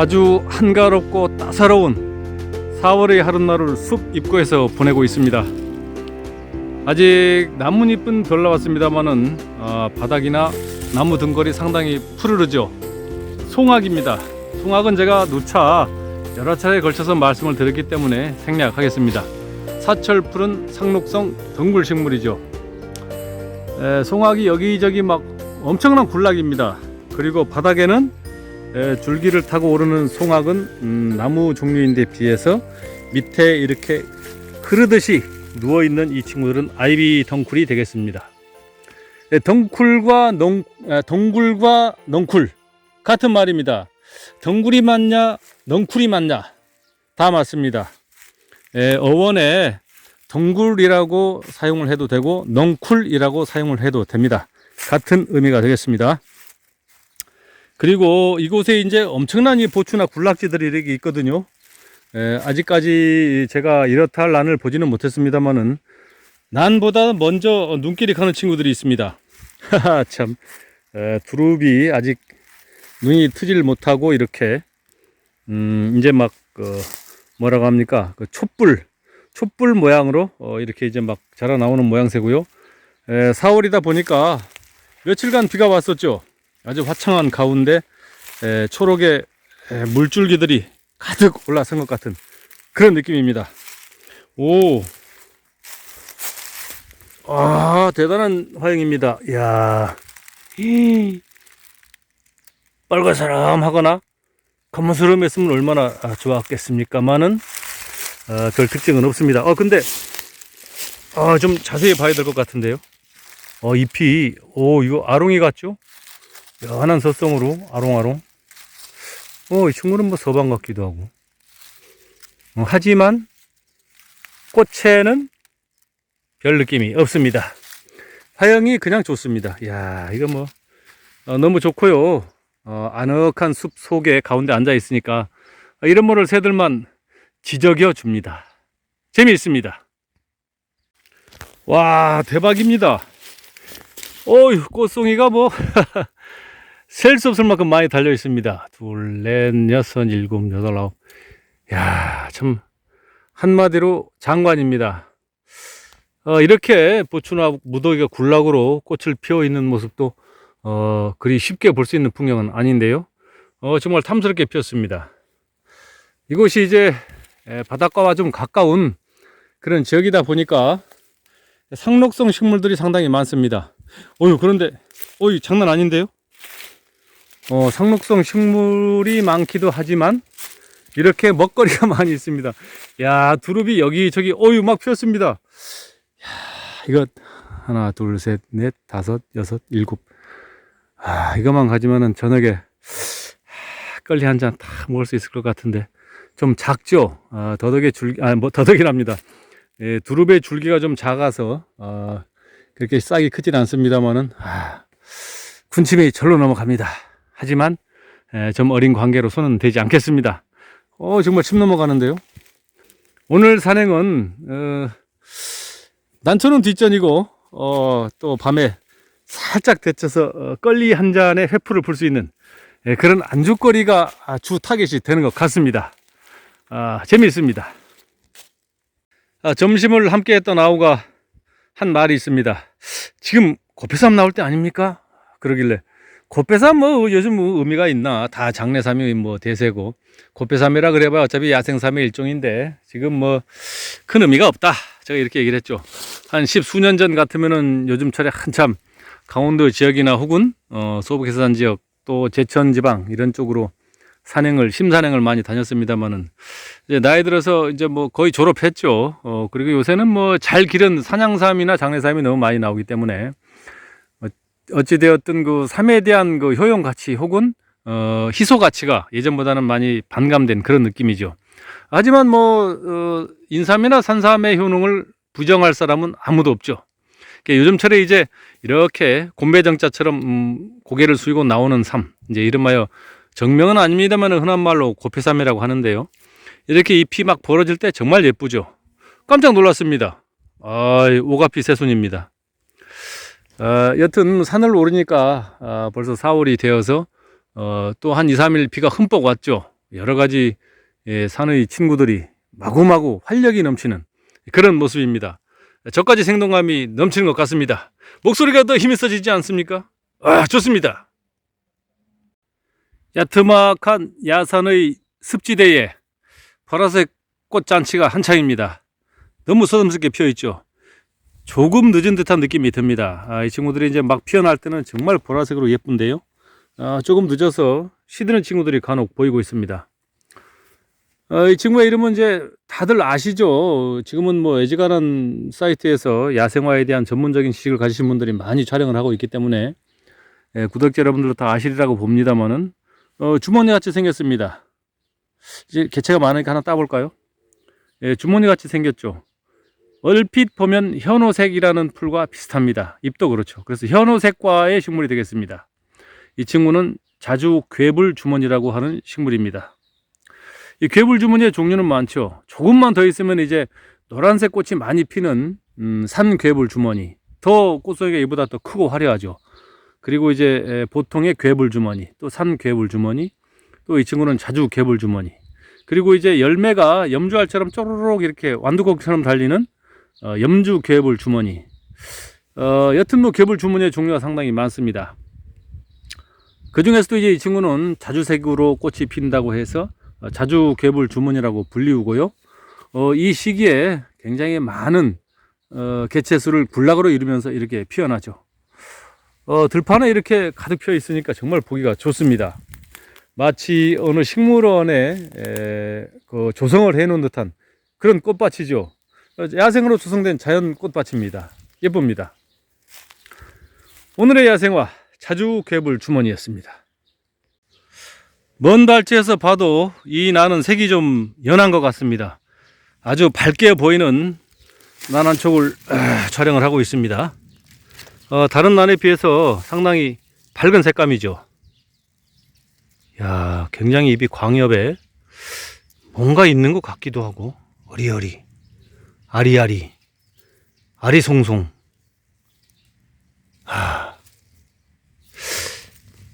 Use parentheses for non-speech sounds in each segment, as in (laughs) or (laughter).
아주 한가롭고 따사로운 4월의 하룻날을 숲 입구에서 보내고 있습니다. 아직 나뭇잎은 덜 나왔습니다만은 어, 바닥이나 나무 등걸이 상당히 푸르르죠. 송악입니다. 송악은 제가 누차 여러 차례에 걸쳐서 말씀을 드렸기 때문에 생략하겠습니다. 사철 푸른 상록성 덩굴 식물이죠. 에, 송악이 여기저기 막 엄청난 군락입니다. 그리고 바닥에는 에, 줄기를 타고 오르는 송악은 음, 나무 종류인데 비해서 밑에 이렇게 흐르듯이 누워 있는 이 친구들은 아이비 덩쿨이 되겠습니다. 네, 덩쿨과 농, 아, 덩굴과 넝쿨 같은 말입니다. 덩굴이 맞냐, 넝쿨이 맞냐 다 맞습니다. 에, 어원에 덩굴이라고 사용을 해도 되고 넝쿨이라고 사용을 해도 됩니다. 같은 의미가 되겠습니다. 그리고 이곳에 이제 엄청난 이 보추나 군락지들이 이렇게 있거든요. 에, 아직까지 제가 이렇다 할 난을 보지는 못했습니다만은 난보다 먼저 눈길이 가는 친구들이 있습니다. (laughs) 참 에, 두릅이 아직 눈이 트질 못하고 이렇게 음, 이제 막 그, 뭐라고 합니까? 그 촛불 촛불 모양으로 어, 이렇게 이제 막 자라 나오는 모양새고요. 에, 4월이다 보니까 며칠간 비가 왔었죠. 아주 화창한 가운데 에, 초록의 에, 물줄기들이 가득 올라선 것 같은 그런 느낌입니다. 오, 아 대단한 화형입니다. 이야, 이 빨간사람하거나 검은스름했으면 얼마나 아, 좋았겠습니까만은 아, 별 특징은 없습니다. 어 근데 아, 좀 자세히 봐야 될 것 같은데요. 어 잎이 오 이거 아롱이 같죠? 연한 서성으로 아롱아롱. 어, 이 친구는 뭐 서방 같기도 하고. 어, 하지만 꽃에는 별 느낌이 없습니다. 화형이 그냥 좋습니다. 야, 이거 뭐 어, 너무 좋고요. 어, 아늑한 숲 속에 가운데 앉아 있으니까 어, 이런 모를 새들만 지적여 줍니다. 재미있습니다. 와, 대박입니다. 어휴, 꽃송이가 뭐 (laughs) 셀 수 없을 만큼 많이 달려 있습니다. 둘, 넷, 여섯, 일곱, 여덟, 아홉. 야, 참 한마디로 장관입니다. 어, 이렇게 보추나 무더기가 군락으로 꽃을 피워 있는 모습도 어, 그리 쉽게 볼 수 있는 풍경은 아닌데요. 어, 정말 탐스럽게 피었습니다. 이곳이 이제 에, 바닷가와 좀 가까운 그런 지역이다 보니까 상록성 식물들이 상당히 많습니다. 어유 그런데 어유 장난 아닌데요? 어, 상록성 식물이 많기도 하지만 이렇게 먹거리가 (laughs) 많이 있습니다. 야, 두릅이 여기저기 어유 막 피었습니다. 야, 이거 하나, 둘, 셋, 넷, 다섯, 여섯, 일곱. 아, 이것만 가지면은 저녁에 아, 끌리 한 잔 다 먹을 수 있을 것 같은데 좀 작죠. 아, 더덕의 줄기, 아, 뭐 더덕이랍니다. 예, 두릅의 줄기가 좀 작아서 어, 그렇게 싹이 크진 않습니다만은 아, 군침이 절로 넘어갑니다. 하지만 에, 좀 어린 관계로 손은 대지 않겠습니다. 어 정말 침 넘어가는데요. 오늘 산행은 어, 난초는 뒷전이고 어, 또 밤에 살짝 데쳐서 어, 껄리 한 잔의 회풀을 불수 있는 예, 그런 안주거리가 아, 주 타겟이 되는 것 같습니다. 아, 재미있습니다. 아, 점심을 함께 했던 아우가 한 말이 있습니다. 지금 고패삼 나올 때 아닙니까? 그러길래 고패삼 뭐 요즘 뭐 의미가 있나? 다 장내삼이 뭐 대세고 고패삼이라 그래봐야 어차피 야생삼의 일종인데 지금 뭐 큰 의미가 없다. 제가 이렇게 얘기를 했죠. 한 십수년 전 같으면은 요즘철에 한참 강원도 지역이나 혹은 어, 소북해산 지역 또 제천 지방 이런 쪽으로 산행을 심산행을 많이 다녔습니다만은 이제 나이 들어서 이제 뭐 거의 졸업했죠. 어 그리고 요새는 뭐 잘 기른 산양삼이나 장내삼이 너무 많이 나오기 때문에 어찌 되었든 그 삼에 대한 그 효용 가치 혹은 어 희소 가치가 예전보다는 많이 반감된 그런 느낌이죠. 하지만 뭐 어, 인삼이나 산삼의 효능을 부정할 사람은 아무도 없죠. 그러니까 요즘철에 이제 이렇게 곤배정자처럼 음, 고개를 숙이고 나오는 삶, 이제 이름하여 정명은 아닙니다만 흔한 말로 고패삼이라고 하는데요. 이렇게 잎이 막 벌어질 때 정말 예쁘죠. 깜짝 놀랐습니다. 아, 오가피 새순입니다. 아, 여튼 산을 오르니까 아, 벌써 4월이 되어서 어, 또 한 2, 3일 비가 흠뻑 왔죠. 여러 가지 예, 산의 친구들이 마구마구 활력이 넘치는 그런 모습입니다. 저까지 생동감이 넘치는 것 같습니다. 목소리가 더 힘이 써지지 않습니까? 아, 좋습니다. 야트막한 야산의 습지대에 보라색 꽃잔치가 한창입니다. 너무 서슴스럽게 피어 있죠. 조금 늦은 듯한 느낌이 듭니다. 아, 이 친구들이 이제 막 피어날 때는 정말 보라색으로 예쁜데요. 아, 조금 늦어서 시드는 친구들이 간혹 보이고 있습니다. 어, 이 친구의 이름은 이제 다들 아시죠? 지금은 뭐 애지간한 사이트에서 야생화에 대한 전문적인 지식을 가지신 분들이 많이 촬영을 하고 있기 때문에 예, 구독자 여러분들도 다 아시리라고 봅니다만은 어, 주머니 같이 생겼습니다. 이제 개체가 많으니까 하나 따볼까요? 예, 주머니 같이 생겼죠. 얼핏 보면 현오색이라는 풀과 비슷합니다. 잎도 그렇죠. 그래서 현오색과의 식물이 되겠습니다. 이 친구는 자주 괴불 주머니라고 하는 식물입니다. 이 괴불 주머니의 종류는 많죠. 조금만 더 있으면 이제 노란색 꽃이 많이 피는 음, 산 괴불 주머니. 더 꽃송이가 이보다 더 크고 화려하죠. 그리고 이제 에, 보통의 괴불 주머니, 또 산 괴불 주머니, 또 이 친구는 자주 괴불 주머니. 그리고 이제 열매가 염주알처럼 쪼르륵 이렇게 완두콩처럼 달리는 어, 염주 괴불 주머니. 어, 여튼 뭐 괴불 주머니의 종류가 상당히 많습니다. 그 중에서도 이제 이 친구는 자주색으로 꽃이 핀다고 해서 어, 자주 괴불 주머니라고 불리우고요. 어, 이 시기에 굉장히 많은 어, 개체수를 군락으로 이루면서 이렇게 피어나죠. 어, 들판에 이렇게 가득 피어 있으니까 정말 보기가 좋습니다. 마치 어느 식물원에 에, 그 조성을 해 놓은 듯한 그런 꽃밭이죠. 어, 야생으로 조성된 자연 꽃밭입니다. 예쁩니다. 오늘의 야생화 자주 괴불 주머니였습니다. 먼 달지에서 봐도 이 나는 색이 좀 연한 것 같습니다. 아주 밝게 보이는 난한 촉을 아, 촬영을 하고 있습니다. 어, 다른 난에 비해서 상당히 밝은 색감이죠. 야, 굉장히 잎이 광엽에 뭔가 있는 것 같기도 하고 어리어리, 아리아리, 아리송송. 아,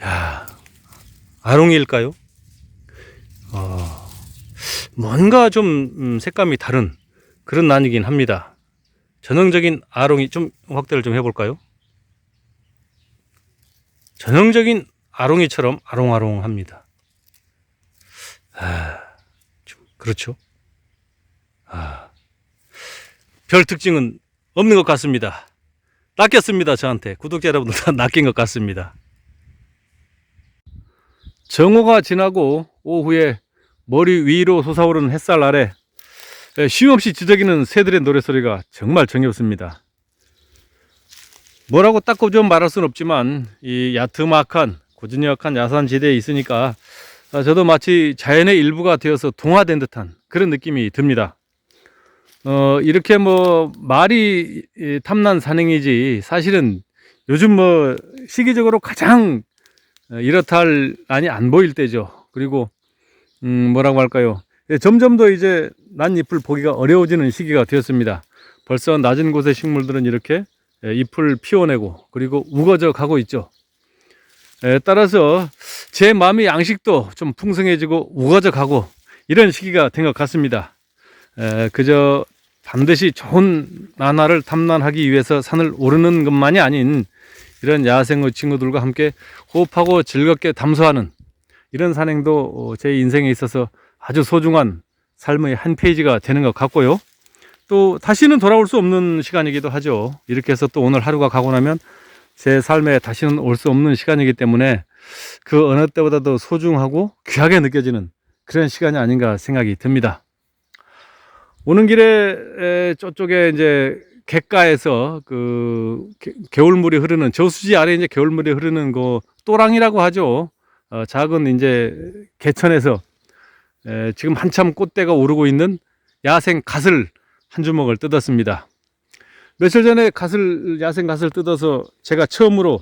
야, 아롱이일까요? 어, 뭔가 좀 음, 색감이 다른 그런 난이긴 합니다. 전형적인 아롱이 좀 확대를 좀 해볼까요? 전형적인 아롱이처럼 아롱아롱합니다. 아, 좀 그렇죠. 아, 별 특징은 없는 것 같습니다. 낚였습니다, 저한테. 구독자 여러분들 다 (laughs) 낚인 것 같습니다. 정오가 지나고 오후에 머리 위로 솟아오르는 햇살 아래 쉼없이 지저귀는 새들의 노래소리가 정말 정겹습니다. 뭐라고 딱 꼽좀 말할 수는 없지만 이 야트막한 고즈넉한 야산지대에 있으니까 아, 저도 마치 자연의 일부가 되어서 동화된 듯한 그런 느낌이 듭니다. 어, 이렇게 뭐 말이 이, 탐난 산행이지 사실은 요즘 뭐 시기적으로 가장 어, 이렇다 할 난이 안 보일 때죠. 그리고 음, 뭐라고 할까요? 예, 점점 더 이제 난잎을 보기가 어려워지는 시기가 되었습니다. 벌써 낮은 곳의 식물들은 이렇게 예, 잎을 피워내고 그리고 우거져 가고 있죠. 에, 따라서 제 마음의 양식도 좀 풍성해지고 우거져 가고 이런 시기가 된 것 같습니다. 에, 그저 반드시 좋은 나날을 탐난하기 위해서 산을 오르는 것만이 아닌 이런 야생의 친구들과 함께 호흡하고 즐겁게 담소하는 이런 산행도 어, 제 인생에 있어서 아주 소중한 삶의 한 페이지가 되는 것 같고요. 또 다시는 돌아올 수 없는 시간이기도 하죠. 이렇게 해서 또 오늘 하루가 가고 나면 제 삶에 다시는 올 수 없는 시간이기 때문에 그 어느 때보다도 소중하고 귀하게 느껴지는 그런 시간이 아닌가 생각이 듭니다. 오는 길에 저쪽에 이제 갯가에서 그 겨울물이 흐르는 저수지 아래 이제 겨울물이 흐르는 그 또랑이라고 하죠. 어, 작은 이제 개천에서 에, 지금 한참 꽃대가 오르고 있는 야생 갓을 한 주먹을 뜯었습니다. 며칠 전에 갓을 야생 갓을 뜯어서 제가 처음으로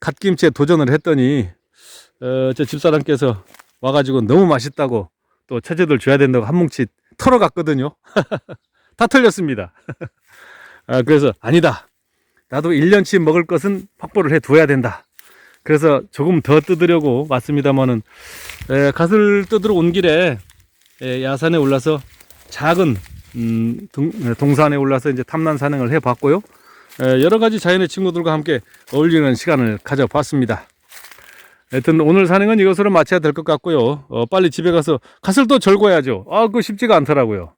갓김치에 도전을 했더니 어, 저 집사람께서 와가지고 너무 맛있다고 또 처제들 줘야 된다고 한 뭉치 털어갔거든요. (laughs) 다 털렸습니다. 아, 그래서 아니다. 나도 1년치 먹을 것은 확보를 해 둬야 된다. 그래서 조금 더 뜯으려고 왔습니다만은 에, 갓을 뜯으러 온 길에 에, 야산에 올라서 작은 음, 동, 에, 동산에 올라서 이제 탐난 산행을 해봤고요. 에, 여러 가지 자연의 친구들과 함께 어울리는 시간을 가져봤습니다. 하여튼 오늘 산행은 이것으로 마쳐야 될 것 같고요. 어, 빨리 집에 가서 갓을 또 절궈야죠. 아, 그거 쉽지가 않더라고요.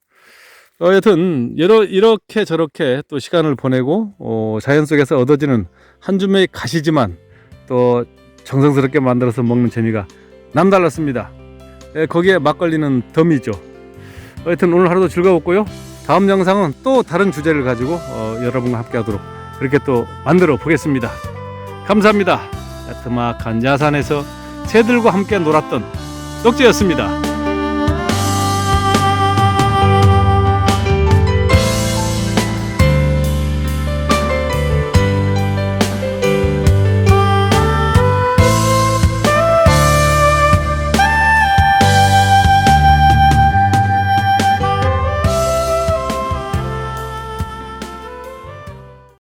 어, 여튼 여러, 이렇게 저렇게 또 시간을 보내고 어, 자연 속에서 얻어지는 한 줌의 갓이지만 또 정성스럽게 만들어서 먹는 재미가 남달랐습니다. 예, 거기에 막걸리는 덤이죠. 하여튼 오늘 하루도 즐거웠고요. 다음 영상은 또 다른 주제를 가지고 어, 여러분과 함께 하도록 그렇게 또 만들어 보겠습니다. 감사합니다. 야트막한 야산에서 새들과 함께 놀았던 녹지였습니다.